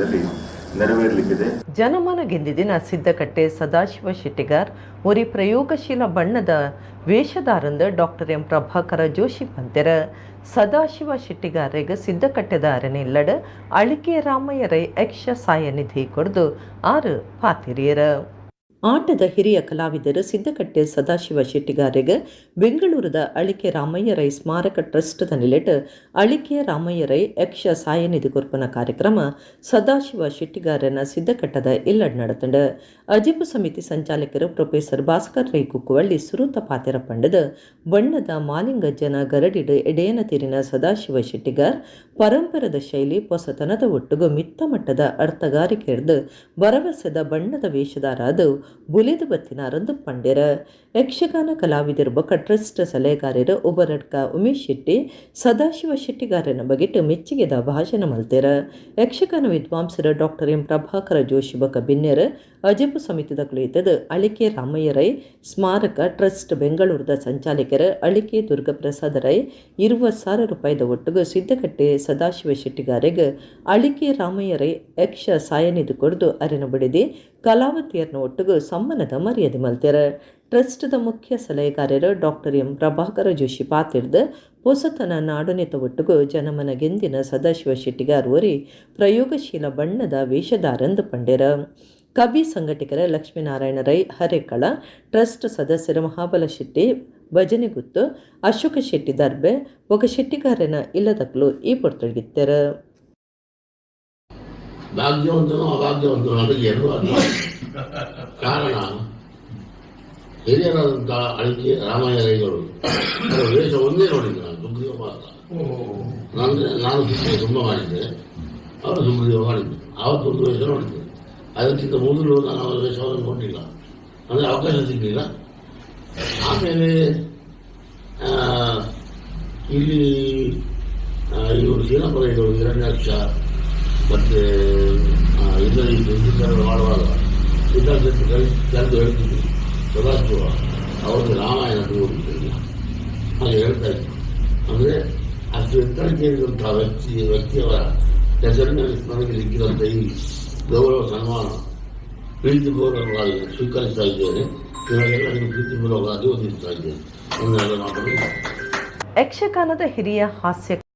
ಕ್ಷೇತ್ರದಲ್ಲಿ ನೆರವೇರಲಿಕ್ಕಿದೆ. ಜನಮನ ಗೆಂದಿದಿನ ಸಿದ್ದಕಟ್ಟೆ ಸದಾಶಿವ ಶೆಟ್ಟಿಗಾರ್ ಒರಿ ಪ್ರಯೋಗಶೀಲ ಬಣ್ಣದ ವೇಷಧಾರಂದ ಡಾಕ್ಟರ್ ಎಂ ಪ್ರಭಾಕರ ಜೋಶಿ ಪಂತೆರ ಸದಾಶಿವ ಶೆಟ್ಟಿಗಾರೆಗ ಸಿದ್ದಕಟ್ಟೆದ ಅರನೆಲ್ಲಡ ಅಳಿಕೆ ರಾಮಯ್ಯರೈ ಯಕ್ಷ ಸಾಯನಿಧಿ ಕೊಡ್ದು ಆರು ಪಾತಿರಿಯರ. ಆಟದ ಹಿರಿಯ ಕಲಾವಿದರು ಸಿದ್ದಕಟ್ಟೆ ಸದಾಶಿವ ಶೆಟ್ಟಿಗಾರಿಗ ಬೆಂಗಳೂರದ ಅಳಿಕೆ ರಾಮಯ್ಯ ರೈ ಸ್ಮಾರಕ ಟ್ರಸ್ಟ್ದ ನಿಲೆಟ್ ಅಳಿಕೆ ರಾಮಯ್ಯ ರೈ ಯಕ್ಷ ಸಾಯನಿಧಿ ಕೊರ್ಪನ ಕಾರ್ಯಕ್ರಮ ಸದಾಶಿವ ಶೆಟ್ಟಿಗಾರನ ಸಿದ್ದಕಟ್ಟದ ಇಲ್ಲಡ್ ನಡತಂಡ ಅಜಿಪು ಸಮಿತಿ ಸಂಚಾಲಕರು ಪ್ರೊಫೆಸರ್ ಭಾಸ್ಕರ್ ರೈ ಕುಕ್ಕುವಳ್ಳಿ ಸುರುತ ಪಾತೆರ ಪಂಡದ ಬಣ್ಣದ ಮಾಲಿಂಗಜ್ಜನ ಗರಡಿಡು ಎಡೆಯನ ತಿರಿನ ಸದಾಶಿವ ಶೆಟ್ಟಿಗಾರ್, ಪರಂಪರದ ಶೈಲಿ ಹೊಸತನದ ಒಟ್ಟಿಗೂ ಮಿತ್ತಮಟ್ಟದ ಅರ್ಥಗಾರಿಕೆರ್ದು ಭರವಸೆದ ಬಣ್ಣದ ವೇಷದಾರಾದವು ಬುಲಿದು ಬತ್ತಿನಾರೊಂದು ಪಂಡೆರ ಯಕ್ಷಗಾನ ಕಲಾವಿದರೊಬ್ಬ ಟ್ರಸ್ಟ್ ಸಲಹೆಗಾರರು ಒಬ್ಬರಡ್ಕ ಉಮೇಶ್ ಶೆಟ್ಟಿ, ಸದಾಶಿವ ಶೆಟ್ಟಿಗಾರನ ಬಗೆಟ್ ಮೆಚ್ಚುಗೆದ ಭಾಷಣ ಮಲ್ತೆರ. ಯಕ್ಷಗಾನ ವಿದ್ವಾಂಸರ ಡಾಕ್ಟರ್ ಎಂ. ಪ್ರಭಾಕರ ಜೋಶಿ ಬಕ ಬಿನ್ನೆರ ಅಜಬು ಸಮಿತಿದ ಕುಳಿತದ ಅಳಿಕೆ ರಾಮಯ್ಯ ರೈ, ಸ್ಮಾರಕ ಟ್ರಸ್ಟ್ ಬೆಂಗಳೂರದ ಸಂಚಾಲಕರ ಅಳಿಕೆ ದುರ್ಗಪ್ರಸಾದ ರೈ, ಇರುವ ಸಾವಿರ ರೂಪಾಯಿದ ಒಟ್ಟಿಗೆ ಸಿದ್ದಕಟ್ಟೆ ಸದಾಶಿವ ಶೆಟ್ಟಿಗಾರಿಗೆ ಅಳಿಕೆ ರಾಮಯ್ಯ ರೈ ಯಕ್ಷ ಸಾಯನಿದು ಕೊಡದು ಅರೆನ ಬಡಿದಿ, ಕಲಾವತಿಯರನ್ನು ಒಟ್ಟಿಗೆ ಸಮ್ಮನದ ಮರ್ಯಾದೆ ಮಲ್ತೆರ. ಟ್ರಸ್ಟ್ದ ಮುಖ್ಯ ಸಲಹೆಗಾರರು ಡಾಕ್ಟರ್ ಎಂ ಪ್ರಭಾಕರ ಜೋಶಿ ಪಾತಿರ್ದ ಹೊಸತನ ನಾಡುನಿತ ಒಟ್ಟಿಗೂ ಜನಮನ ಗೆಂದಿನ ಸದಾಶಿವ ಶೆಟ್ಟಿಗಾರ್ ಓರಿ ಪ್ರಯೋಗಶೀಲ ಬಣ್ಣದ ವೇಷಧಾರಂದ ಪಂಡೆರ. ಕವಿ ಸಂಘಟಕರ ಲಕ್ಷ್ಮೀನಾರಾಯಣ ರೈ ಹರೇಕಳ ಟ್ರಸ್ಟ್ ಸದಸ್ಯರ ಮಹಾಬಲ ಶೆಟ್ಟಿ ಭಜನೆ ಗುತ್ತು ಅಶೋಕ ಶೆಟ್ಟಿ ದರ್ಬೆ ಒಗ ಶೆಟ್ಟಿಗಾರನ ಇಲ್ಲದಕ್ಕಲು ಈ ಪೊರ್ತೊಡಗಿತ್ತರ ಭಾಗ್ಯವಂತನು ಅಭಾಗ್ಯವಂತನು ಎರಡು ಕಾರಣ ಹಿರಿಯರಾದಂಥ ಅಳಿಕೆ ರಾಮಾಯಣಗಳು ವೇಷ ಒಂದೇ ನೋಡಿದ್ದೆ ನಾನು ಸುಗ್ರೀವ ಮಾತ್ರ ನಾನು ನಾನು ಸುಗ್ರೀವ ತುಂಬ ಮಾಡಿದ್ದೆ, ಅವರು ಸುಗ್ರೀವ ಮಾಡಿದ್ದೆ ಆವತ್ತು ಒಂದು ವೇಷ ನೋಡಿದ್ದೆ ಅದಕ್ಕಿಂತ ಮೊದಲು ನಾನು ಅವರ ವೇಷವನ್ನು ಕೊಟ್ಟಿಲ್ಲ. ಅಂದರೆ ಅವಕಾಶ ಸಿಗಲಿಲ್ಲ. ಆಮೇಲೆ ಇಲ್ಲಿ ಇವರು ಸೇನಾಪಡೆಗಳು ಹಿರಣ್ಯಾಕ್ಷ ಮತ್ತೆ ಇದರಲ್ಲಿ ಮಾಡುವಾಗ ಸಿದ್ಧಾಂತ ಕರೆದು ಹೇಳ್ತಿದ್ರು ಸದಾಶಿವ ಅವ್ರಿಗೆ ರಾಮಾಯಣ ಓದಿದ್ದಿಲ್ಲ ಹಾಗೆ ಹೇಳ್ತಾ ಇದ್ರು ಅಂದರೆ ಅಷ್ಟು ಎತ್ತರಕ್ಕೆ ಇರುವಂತಹ ವ್ಯಕ್ತಿ ವ್ಯಕ್ತಿಯವರ ಹೆಸರಿನಲ್ಲಿ ನನಗೆ ಸಿಕ್ಕಿದಂಥ ಈ ಗೌರವ ಸನ್ಮಾನ ಪ್ರೀತಿಪೂರ್ವಕವಾಗಿ ಸ್ವೀಕರಿಸ್ತಾ ಇದ್ದೇನೆ ನಿಮಗೆಲ್ಲ ಪ್ರೀತಿ ಪ್ರೀತಿಪೂರ್ವಕವಾಗಿ ಓದಿಸ್ತಾ ಇದ್ದೇನೆ ಯಕ್ಷಗಾನದ ಹಿರಿಯ ಹಾಸ್ಯ